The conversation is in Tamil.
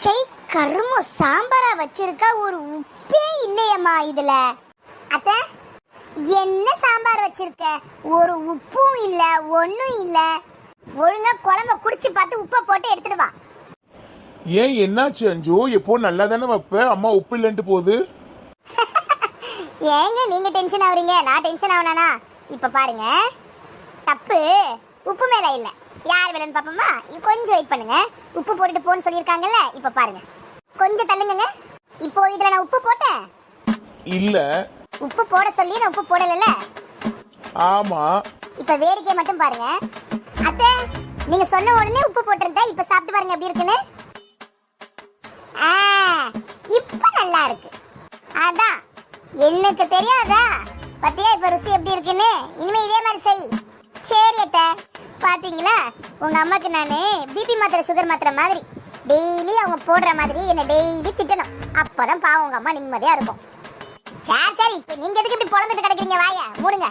சை கரும சாம்பாரா வச்சிருக்கா ஒரு உப்பே இல்லையம்மா இதுல. அத்த என்ன சாம்பார் வச்சிருக்க? ஒரு உப்பும் இல்ல ஒண்ணும் இல்ல. ஒழுங்கா குழம்ப குடிச்சு பார்த்து உப்பை போட்டு எடுத்துட்டு வா. ஏன் என்னாச்சு அஞ்சு? எப்போ நல்லா தானே வைப்ப? அம்மா உப்பு இல்லைன்ட்டு போகுது. ஏங்க நீங்க டென்ஷன் ஆகுறீங்க? நான் டென்ஷன் ஆகணானா இப்ப பாருங்க. தப்பு. உப்பு மேல இல்ல. யார் பாப்போமா இது கொஞ்சம் வெயிட் பண்ணுங்க. உப்பு போட்டுட்டு போன்னு சொல்லியிருக்காங்கல்ல இப்ப பாருங்க. கொஞ்சம் தள்ளுங்க இப்போ இதுல நான் உப்பு போட்டேன். இல்ல. உப்பு போட சொல்லி நான் உப்பு போடலல்ல? ஆமா. இப்ப வேடிக்கை மட்டும் பாருங்க. அத்தை நீங்க சொன்ன உடனே உப்பு போட்டிருந்தேன் இப்ப சாப்பிட்டு பாருங்க எப்படி இருக்குன்னு. இப்ப நல்லா இருக்கு. அதான் எனக்கு தெரியாதா? பத்தியா இப்ப ருசி எப்படி இருக்குன்னு? இனிமே இதே மாதிரி செய். பாத்தீங்களா உங்க அம்மாக்கு நான் பிபி மாத்திரை சுகர் மாத்திரை மாதிரி டெய்லி அவங்க போடுற மாதிரி என்ன டெய்லி திட்டணும். அப்பதான் பாவம் உங்க அம்மா நிம்மதியா இருக்கும். சரி சரி இப்ப நீங்க எதுக்கு இப்படி பொழந்துட்டு கிடைக்கிறீங்க வாயா மூடுங்க.